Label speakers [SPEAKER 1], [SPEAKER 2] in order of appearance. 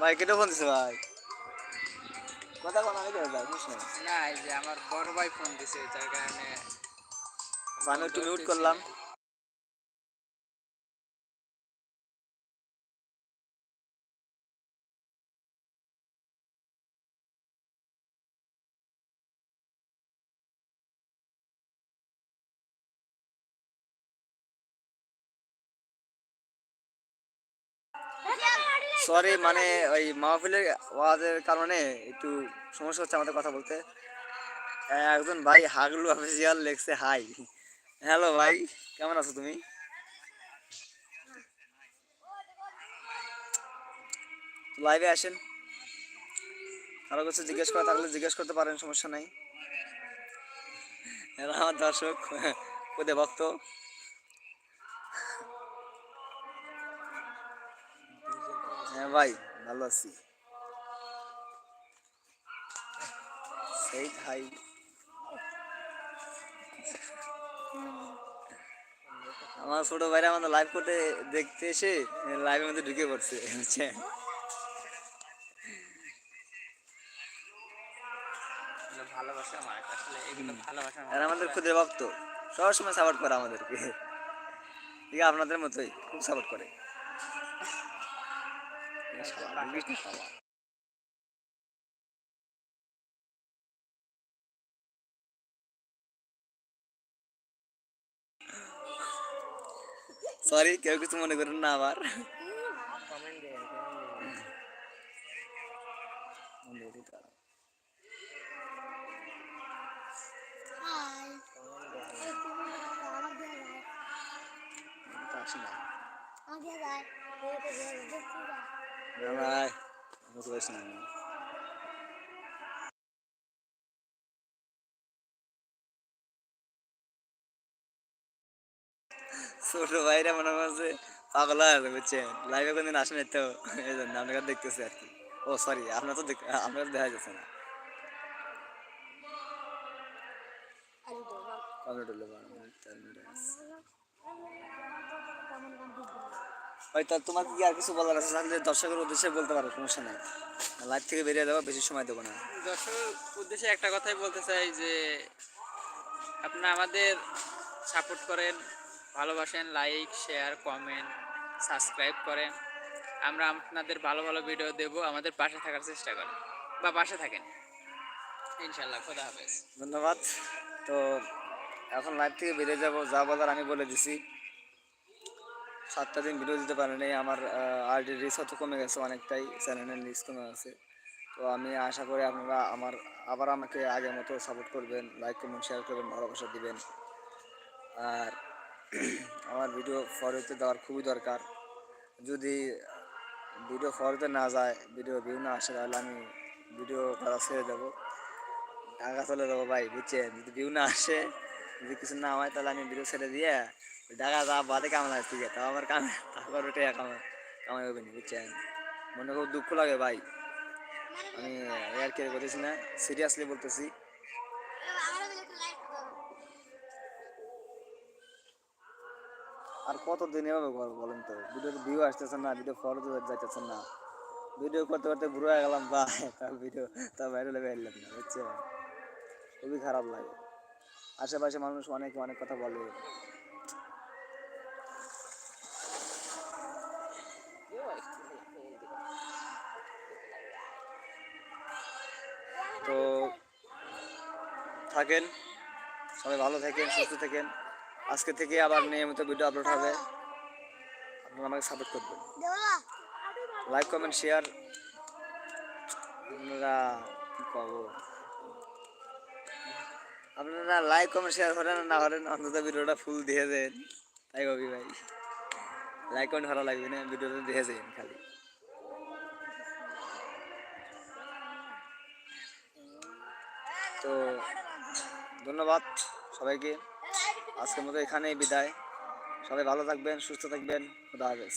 [SPEAKER 1] ভাই কেটে ফোন দিছে ভাই। কথা কোন আমি ভাই বুঝছ? না
[SPEAKER 2] এই যে আমার বড় ভাই ফোন দিছে যার কারণে
[SPEAKER 1] আমি একটু মিউট করলাম। সরি মানে ওই মাহফিলের ওয়াজের কারণে একটু সমস্যা হচ্ছে আমাদের কথা বলতে। আহ, একজন ভাই হাগলু অফিসিয়াল লেখছে হাই। হ্যালো ভাই কেমন আছো তুমি? লাইভে আসেন। কারও কিছু জিজ্ঞেস করা থাকলে জিজ্ঞেস করতে পারেন সমস্যা নাই। এরা আমার দর্শক কোদে ভক্ত। ভাই ভালো আছি। সেই ভাই। আমার ছোট ভাইরা আমাদের লাইভ করতে দেখতে এসে লাইভের মধ্যে ঢুকে পড়ছে বুঝছেন এরা আমাদের খুদে ভক্ত সবসময় সাপোর্ট করে আমাদেরকে। ঠিক আপনাদের মতোই খুব সাপোর্ট করে। বুঝিস না শালা। সরি কেউ কিছু মনে করেন না না
[SPEAKER 3] আমাকে যায় দেখছি যা
[SPEAKER 1] না ভাই আমি তো ছোট ভাইরা মনে করছে পাগল হয়ে গেছে, বুঝছেন? লাইভে কোনদিন আসেন তো, এই জন্য আপনাকে দেখতেছি আর কি। ও সরি আপনার তো আপনার তো দেখা যাচ্ছে না।
[SPEAKER 3] আলু দেবো
[SPEAKER 1] কমেন্ট হলো বারো মিনিট, চার মিনিট হয়ে গেছে।
[SPEAKER 3] কেমন গান দিবি
[SPEAKER 1] ভাই তা তোমার কি আর কিছু বলার আছে? তাহলে দর্শকের উদ্দেশ্যে বলতে পারো সমস্যা নাই। লাইভ থেকে বেরিয়ে দেবো বেশি সময় দেবো না।
[SPEAKER 2] দর্শকের উদ্দেশ্যে একটা কথাই বলতে চাই যে আপনারা আমাদের সাপোর্ট করেন ভালোবাসেন লাইক শেয়ার কমেন্ট সাবস্ক্রাইব করেন। আমরা আপনাদের ভালো ভালো ভিডিও দেব আমাদের পাশে থাকার চেষ্টা করেন বা পাশে থাকেন। ইনশাল্লাহ খোদা হাফেজ।
[SPEAKER 1] ধন্যবাদ। তো এখন লাইভ থেকে বেরিয়ে যাব যা বলার আমি বলে দিছি। সাতটা দিন ভিডিও দিতে পারেনি, আমার আরডি রিস হয়তো কমে গেছে অনেকটাই চ্যানেলের রিস কমে গেছে। তো আমি আশা করি আপনারা আমার, আবার আমাকে আগের মতো সাপোর্ট করবেন লাইক কমেন্ট শেয়ার করবেন, ভালোবাসা দিবেন। আর আমার ভিডিও ফরওয়ার্ডে দেওয়ার খুবই দরকার। যদি ভিডিও ফরওয়ার্ডে না যায় ভিডিও ভিউ না আসে, তাহলে আমি ভিডিও করা ছেড়ে দেবো। ঢাকা চলে যাব ভাই, বুঝছেন? যদি ভিউ না আসে, যদি কিছু না হয়, তাহলে আমি ভিডিও ছেড়ে দিয়ে ঢাকা যা, বাদে কামাল আসছি তাও আমার কাম তারপর ওটাই কামাই কামাই হবে না, বুঝছেন? মনে খুব দুঃখ লাগে ভাই। আমি আর কি বলতেছি না সিরিয়াসলি বলতেছি। আর কত দিন এভাবে করব বলেন তো? ভিডিওর ভিউ আসতেছে না, ভিডিও ফলো যাইতেছে না। ভিডিও করতে করতে ঘুরে গেলাম, ভাই। তার ভিডিও তার বাইরে লেগে এলাম না বুঝছেন? খুবই খারাপ লাগে। আশেপাশে মানুষ অনেক অনেক কথা বলে। থাকেন। সবাই ভালো থাকেন, সুস্থ থাকেন। আজকে থেকে আবার নিয়মিত ভিডিও আপলোড হবে। আপনারা আমাকে সাপোর্ট করবেন। লাইক কমেন্ট শেয়ার আপনারা কি কব আপনারা লাইক কমেন্ট শেয়ার করেন না করেন, অন্তত ভিডিওটা ফুল দিয়ে দেন। তাই কবি ভাই। লাইক কমেন্ট ভালো লাগবে না ভিডিওটা দিয়ে দেন খালি। তো ধন্যবাদ সবাইকে। আজকের মতো এখানেই বিদায়। সবাই ভালো থাকবেন সুস্থ থাকবেন। খুদা হাফেজ।